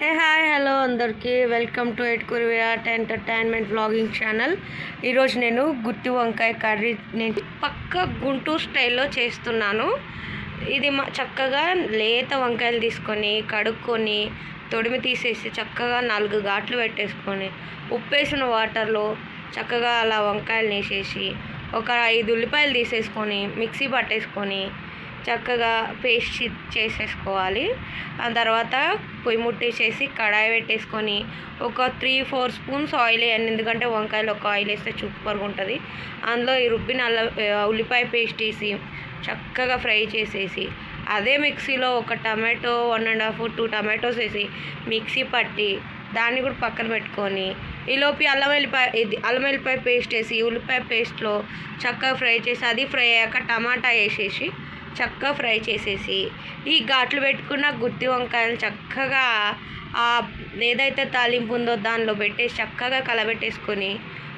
హే hi hello అందరికీ. Welcome to ఎట్ కురియాట్ ఎంటర్టైన్మెంట్ వ్లాగింగ్ ఛానల్ ఈరోజు నేను గుత్తి వంకాయ కర్రీ నేను పక్క గుంటూరు స్టైల్లో చేస్తున్నాను. ఇది మా చక్కగా లేత వంకాయలు తీసుకొని కడుక్కొని తొడిమి తీసేసి చక్కగా నాలుగు ఘాట్లు పెట్టేసుకొని ఉప్పేసిన వాటర్లో చక్కగా అలా వంకాయలు వేసేసి ఒక ఐదు ఉల్లిపాయలు తీసేసుకొని మిక్సీ పట్టేసుకొని చక్కగా పేస్ట్ చేసేసుకోవాలి. ఆ తర్వాత పొయ్యి ముట్టేసేసి కడాయి పెట్టేసుకొని ఒక త్రీ ఫోర్ స్పూన్స్ ఆయిల్ వేయండి. ఎందుకంటే వంకాయలు ఒక ఆయిల్ వేస్తే సూపర్గా ఉంటుంది అందులో ఈ రుబ్బిన అల్ల ఉల్లిపాయ పేస్ట్ వేసి చక్కగా ఫ్రై చేసేసి అదే మిక్సీలో ఒక tomato one and half two tomatoes వేసి మిక్సీ పట్టి దాన్ని కూడా పక్కన పెట్టుకొని ఈలోపు అల్లం వెల్లిపాయ ఇది అల్లం వెల్లిపాయ పేస్ట్ వేసి ఉల్లిపాయ పేస్ట్లో చక్కగా ఫ్రై చేసి అది ఫ్రై అయ్యాక టమాటా వేసేసి చక్కగా ఫ్రై చేసేసి ఈ ఘాట్లు పెట్టుకున్న గుత్తి వంకాయలు చక్కగా ఆ ఏదైతే తాలింపు ఉందో దానిలో పెట్టేసి చక్కగా కలబెట్టేసుకొని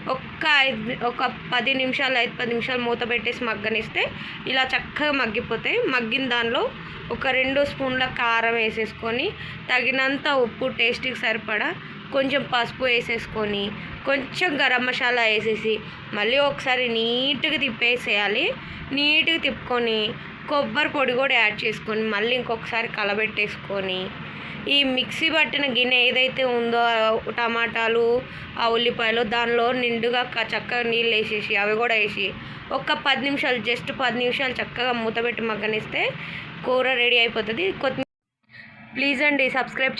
ఒక్క ఐదు ఒక పది నిమిషాలు ఐదు పది నిమిషాలు మూత పెట్టేసి మగ్గనిస్తే ఇలా చక్కగా మగ్గిపోతాయి. మగ్గిన దానిలో ఒక రెండు స్పూన్ల కారం వేసేసుకొని తగినంత ఉప్పు టేస్ట్కి సరిపడా కొంచెం పసుపు వేసేసుకొని కొంచెం గరం మసాలా వేసేసి మళ్ళీ ఒకసారి నీట్గా తిప్పేసేయాలి. నీట్గా తిప్పుకొని కొబ్బరి పొడి కూడా యాడ్ చేసుకొని మళ్ళీ ఇంకొకసారి కలబెట్టేసుకొని ఈ మిక్సీ పట్టిన గిన్నె ఏదైతే ఉందో టమాటాలు ఆ ఉల్లిపాయలు దానిలో నిండుగా చక్కగా నీళ్ళు వేసేసి అవి కూడా వేసి ఒక పది నిమిషాలు జస్ట్ పది నిమిషాలు చక్కగా మూత పెట్టి మగ్గనిస్తే కూర రెడీ అయిపోతుంది. కొత్తిమీర ప్లీజ్ అండి సబ్స్క్రైబ్